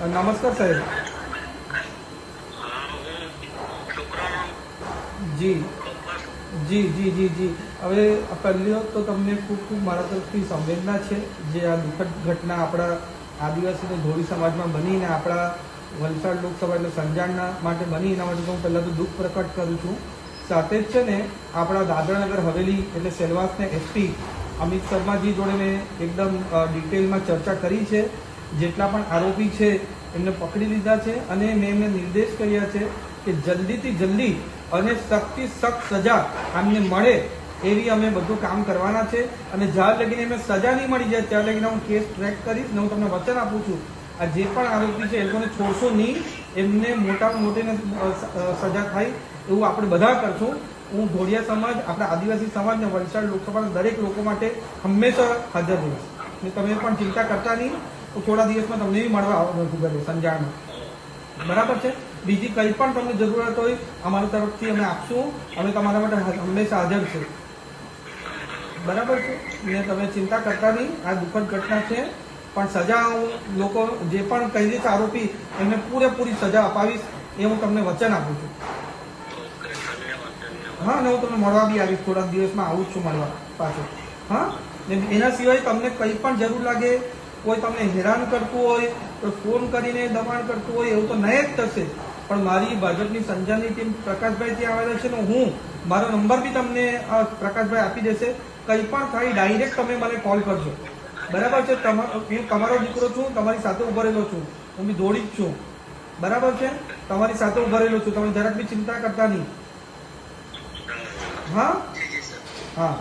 નમસ્કાર સાહેબ. જી. જી જી જી જી. હવે પહેલી તો તમને ખૂબ ખૂબ મારા તરફથી સંવેદના છે જે આ દુઃખદ ઘટના આપણા આદિવાસી ધોળી સમાજમાં બનીને આપણા વલસાડ લોકસભા એટલે સંજાણના માટે બની એના માટે હું પહેલાં તો દુઃખ પ્રકટ કરું છું. સાથે જ છે ને આપણા દાદરાનગર હવેલી એટલે સેલવાસને એસપી અમિત શર્માજી જોડે મેં એકદમ ડિટેલમાં ચર્ચા કરી છે. જેટલા પણ આરોપી છે, એમને પકડી લીધા છે અને મેં એમને નિર્દેશ કર્યા છે કે જલ્દીથી જલ્દી અને સખ્તથી સખ્ત સજા આમને મળે એવી અમે બધું કામ કરવાના છે. અને જ્યાં લગીને એમને સજા નહીં મળી જાય, ત્યાં લગીને હું કેસ ટ્રેક કરીશ ને હું તમને વચન આપું છું. આ જે પણ આરોપી છે, એ લોકોને છોડશો નહીં. એમને મોટામાં મોટીને સજા થાય એવું આપણે બધા કરશું. હું ધોળિયા સમાજ, આપણા આદિવાસી સમાજ ને વલસાડ લોકસભાના દરેક લોકો માટે હંમેશા હાજર રહીશ. તમે પણ ચિંતા કરતા નહીં. થોડા દિવસમાં તમને બી મળવા આવવાનું ઘરે, સંજાણમાં. બરાબર છે? બીજી કંઈ પણ તમને જરૂરત હોય, અમારી તરફથી અમે આપશું. અમે તમારા માટે હંમેશા હાજર છે. બરાબર છે? ને તમે ચિંતા કરતા નહીં, આ દુઃખદ ઘટના છે. પણ સજા હું લોકો જે પણ કહી દઈશ આરોપી, એમને પૂરેપૂરી સજા અપાવીશ એ હું તમને વચન આપું છું. હા, ને હું તમને મળવા બી આવીશ, થોડાક દિવસમાં આવું જ છું મળવા પાછું. હા? ને એના સિવાય તમને કંઈ પણ જરૂર લાગે કોઈ તમને હેરાન કરતું હોય તો ફોન કરીને દબાણ કરતું હોય એવું તો નહીં જ થશે. પણ મારી ભાજપની સંજાની ટીમ પ્રકાશભાઈ ત્યાં આવેલા છે ને હું મારો નંબર બી તમને પ્રકાશભાઈ આપી દેશે. કંઈ પણ થાય ડાયરેક્ટ તમે મને કોલ કરજો. બરાબર છે? હું તમારો દીકરો છું તમારી સાથે ઊભો રહેલો છું. હું બી દોડી જ છું. બરાબર છે? તમારી સાથે ઊભો રહેલો છું. તમે જરાક બી ચિંતા કરતા નહીં. હા? હા.